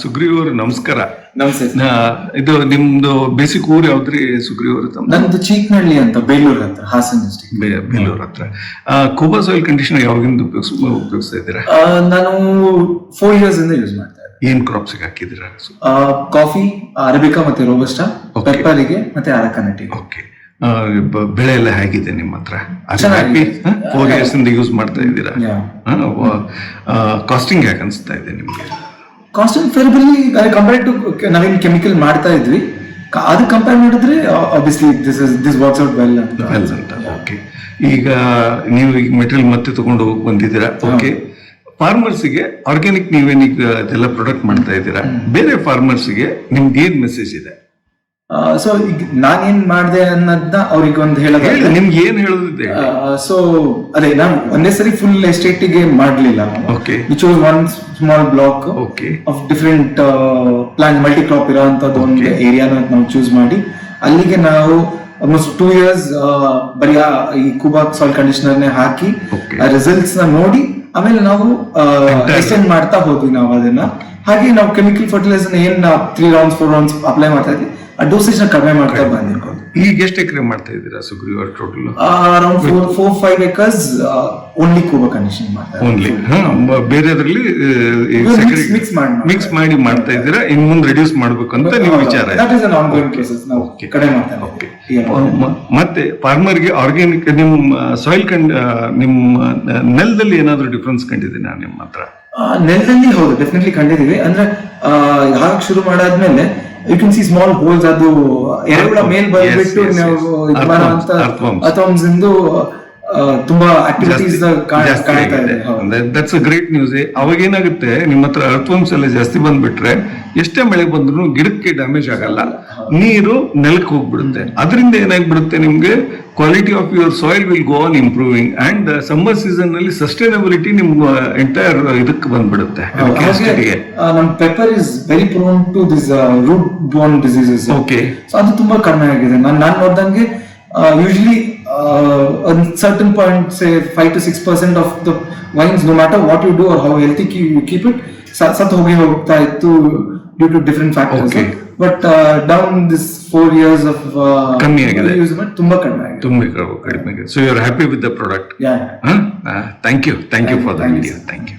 ಸುಗ್ರೀವ್ ಅವ್ರು ನಮಸ್ಕಾರ. ನಮಸ್ತೆ ಇದು ನಿಮ್ದು ಬೇಸಿಕ್ ಊರು ಯಾವ್ದ್ರಿ ಸುಗ್ರೀವರು ತಮ್ಮ? ನಂದು ಚೀಕ್ನಳ್ಳಿ ಅಂತ ಬೇಲೂರು ಅಂತ ಹಾಸನ್ ಡಿಸ್ಟ್ರಿಕ್ಟ್ ಬೇಲೂರು ಹತ್ರ. ಕೋಬಾ ಸಾಯಿಲ್ ಕಂಡೀಷನ್ ಯಾವಾಗಿಂದ ಉಪಯೋಗಿಸ್ ಉಪಯೋಗಿಸ್ತಾ ಇದ್ದೀರಾ? ನಾನು ಫೋರ್ ಇಯರ್ಸ್ ಇಂದ ಯೂಸ್ ಮಾಡ್ತಾ ಏನ್ ಕ್ರಾಪ್ಸ್ ಹಾಕಿದ್ದೀರಾ? ಕಾಫಿ ಅರಬಿಕಾ ಮತ್ತೆ ರೋಬಸ್ಟಾ. ಪೆಪ್ಪರಿಗೆ ಮತ್ತೆ ಅರಕನಟಿ ಓಕೆ ಬೆಳೆ ಎಲ್ಲ ಹೇಗಿದೆ ನಿಮ್ಮ ಹತ್ರ. ಫೋರ್ ಇಯರ್ಸ್ ಇಂದ ಯೂಸ್ ಮಾಡ್ತಾ ಇದ್ದೀರಾ. ಕಾಸ್ಟಿಂಗ್ ಯಾಕೆ ಅನಿಸ್ತಾ ಇದೆ ನಿಮ್ಗೆ? ಕಾನ್ಸ್ಟೆಂಟ್ ಫೇರಬಲಿ ಕಂಪೇರ್ ಟು ನಾವೇನು ಕೆಮಿಕಲ್ ಮಾಡ್ತಾ ಇದ್ವಿ. ಅದು ಕಂಪೇರ್ ಮಾಡಿದ್ರೆ obviously this is this works out well ಅಂತ. ಅಂತ ಓಕೆ ಈಗ ನೀವು ಈಗ ಮೆಟೀರಿಯಲ್ ಮತ್ತೆ ತಗೊಂಡು ಹೋಗಿ ಬಂದಿದ್ದೀರಾ ಓಕೆ ಫಾರ್ಮರ್ಸ್ಗೆ ಆರ್ಗ್ಯಾನಿಕ್ ನೀವೇನೀಗ ಅದೆಲ್ಲ ಪ್ರಾಡಕ್ಟ್ ಮಾಡ್ತಾ ಇದ್ದೀರಾ? ಬೇರೆ ಫಾರ್ಮರ್ಸ್ಗೆ ನಿಮ್ಗೆ ಏನು ಮೆಸೇಜ್ ಇದೆ? ಸೊ ಈಗ ನಾನೇನ್ ಮಾಡಿದೆ ಅನ್ನೋದನ್ನ ಅವ್ರಿಗೆ ಒಂದು ಹೇಳಿದೆ ಹೇಳೋದು ನಿಮ್ಗೆ ಏನ್ ಹೇಳೋದಿದೆ? ಸೊ ಅದೇ ನಾನು ಒಂದೇ ಸರಿ ಫುಲ್ ಎಸ್ಟೇಟಿಗೆ ಮಾಡ್ಲಿಲ್ಲ okay which was one small block of different plan multi crop ಇರೋಂಥದ್ದು ಒಂದು ಏರಿಯಾನ ನಾವು ಚೂಸ್ ಮಾಡಿ. ಅಲ್ಲಿಗೆ ನಾವು ಆಲ್ಮೋಸ್ಟ್ ಟೂ ಇಯರ್ಸ್ ಬರೀ ಈ ಕುಬಾ ಸಾಯಿಲ್ ಕಂಡೀಷನರ್ನೇ ಹಾಕಿ ಆ ರಿಸಲ್ಟ್ಸ್ನ ನೋಡಿ ಆಮೇಲೆ ನಾವು ಎಕ್ಸ್ಟೆಂಡ್ ಮಾಡ್ತಾ ಹೋದ್ವಿ ನಾವು ಅದನ್ನ. ಹಾಗೆ ನಾವು ಕೆಮಿಕಲ್ ಫರ್ಟಿಲೈಸರ್ ಏನ್ three rounds four rounds apply ಮಾಡ್ತಾ ಇದ್ವಿ. ಆ ಡೋಸೇಜ್ನ ಕಡಿಮೆ ಮಾಡ್ತಾ ಬಂದಿರ್ಬೋದು ಈಗ ಎಷ್ಟು ಎಕರೆ ಮಾಡ್ತಾ ಇದ್ದೀರಾ Sugreev total around four four five acres only ಕೂಬ condition. Only ಬೇರೆದ್ರಲ್ಲಿ ಮಿಕ್ಸ್ ಮಾಡಿ ಮಿಕ್ಸ್ ಮಾಡಿ ಮಾಡ್ತಾ ಇದ್ದೀರಾ? ಇನ್ ಮುಂದೆ ರಿಡ್ಯೂಸ್ ಮಾಡ್ಬೇಕು ಅಂತ ನೀವು ವಿಚಾರ ಮತ್ತೆ ಫಾರ್ಮರ್ಗೆ ಆರ್ಗ್ಯಾನಿಕ್ ನಿಮ್ಮ ಸಾಯಿಲ್ ಕಂಡ್ ನಿಮ್ಮ ನೆಲದಲ್ಲಿ ಏನಾದ್ರೂ ಡಿಫ್ರೆನ್ಸ್ ಕಂಡಿದ್ದೀನಾ ನಿಮ್ಮ ಹತ್ರ? ನೆಲದಲ್ಲಿ ಹೌದು ಡೆಫಿನೆಟ್ಲಿ ಕಂಡಿದ್ದೀವಿ. ಅಂದ್ರೆ ಹಾಗೆ ಶುರು ಮಾಡಾದ್ಮೇಲೆ you can see small holes ಅದು ಎರೆಹುಳ ಮೇಲ್ ಬಂದ್ಬಿಟ್ಟು ನಾವು yes. ತುಂಬಾ ಆಕ್ಟಿವಿಟೀಸ್ ಕಾಣ್ತಾ ಇದೆ. ದಟ್ಸ್ ಅ ಗ್ರೇಟ್ ನ್ಯೂಸ್ ಅವಾಗ ಏನಾಗುತ್ತೆ ನಿಮ್ಮ ಹತ್ರ ಅರ್ಥವಂಶ ಎಲ್ಲ ಜಾಸ್ತಿ ಬಂದ್ಬಿಟ್ರೆ ಎಷ್ಟೇ ಮಳೆ ಬಂದ್ರು ಗಿಡಕ್ಕೆ ಡ್ಯಾಮೇಜ್ ಆಗಲ್ಲ. ನೀರು ನೆಲಕ್ಕೆ ಹೋಗ್ಬಿಡುತ್ತೆ. ಅದರಿಂದ ಏನಾಗ್ಬಿಡುತ್ತೆ ನಿಮ್ಗೆ? Quality of your soil will go on improving and summer ಸೀಸನ್ನಲ್ಲಿ sustainability ನಿಮ್ ಎಂಟೈರ್ ಇದಕ್ಕೆ ಬಂದ್ಬಿಡುತ್ತೆ. ಹಾಗೆ ಎಸ್ಟೇಟ್ಗೆ ಆ, ನಮ್ pepper is very prone to this root bone diseases okay ಅದು ತುಂಬಾ ಕಡಿಮೆ ಆಗಿದೆ. ನಾನು ನಾನು ನೋಡ್ದಂಗೆ usually ಒಂದು certain point say five to six percent of the wines no matter what you do or how healthy you keep it ಸತ್ ಹೋಗಿ ಹೋಗ್ತಾ ಇತ್ತು due to different factors Okay. But down this four years of ಕಮ್ಮಿ ಆಗಿದೆ. Use ಮಾಡಿ ತುಂಬಾ ಕಡಿಮೆ ಆಗಿದೆ ತುಂಬಾ ಕಡಿಮೆ so you are happy with the product yeah thank you thank you for the Thank you, video thank you